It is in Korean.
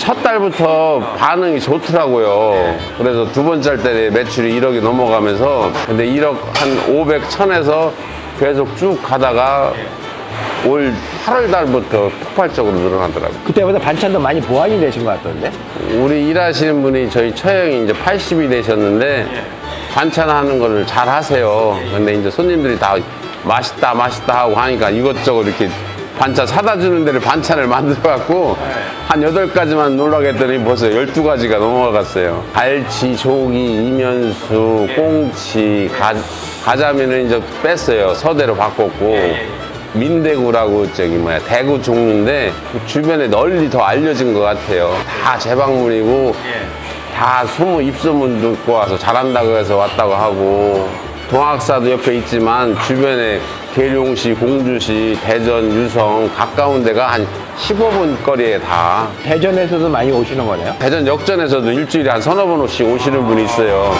첫 달부터 반응이 좋더라고요. 그래서 두 번째 때 매출이 1억이 넘어가면서 근데 1억 한 500, 1000에서 계속 쭉 가다가 올 8월 달부터 폭발적으로 늘어나더라고요. 그때보다 반찬도 많이 보완이 되신 것 같던데? 우리 일하시는 분이 저희 처형이 이제 80이 되셨는데 반찬하는 거를 잘 하세요. 근데 이제 손님들이 다 맛있다 맛있다 하고 하니까 이것저것 이렇게 반찬 사다 주는 데를 반찬을 만들어 갖고 한 여덟 가지만 놀라게 했더니 벌써 12가지가 넘어갔어요. 갈치, 조기, 이면수, 꽁치, 가, 가자미는 이제 뺐어요. 서대로 바꿨고 민대구라고 저기 뭐야 대구 종류인데 주변에 널리 더 알려진 것 같아요. 다 재방문이고 다 소문 입소문 듣고 와서 잘한다고 해서 왔다고 하고 동학사도 옆에 있지만 주변에 계룡시, 공주시, 대전, 유성 가까운 데가 한 15분 거리에 다 대전에서도 많이 오시는 거네요? 대전 역전에서도 일주일에 한 서너 번 오씩 오시는 분이 있어요.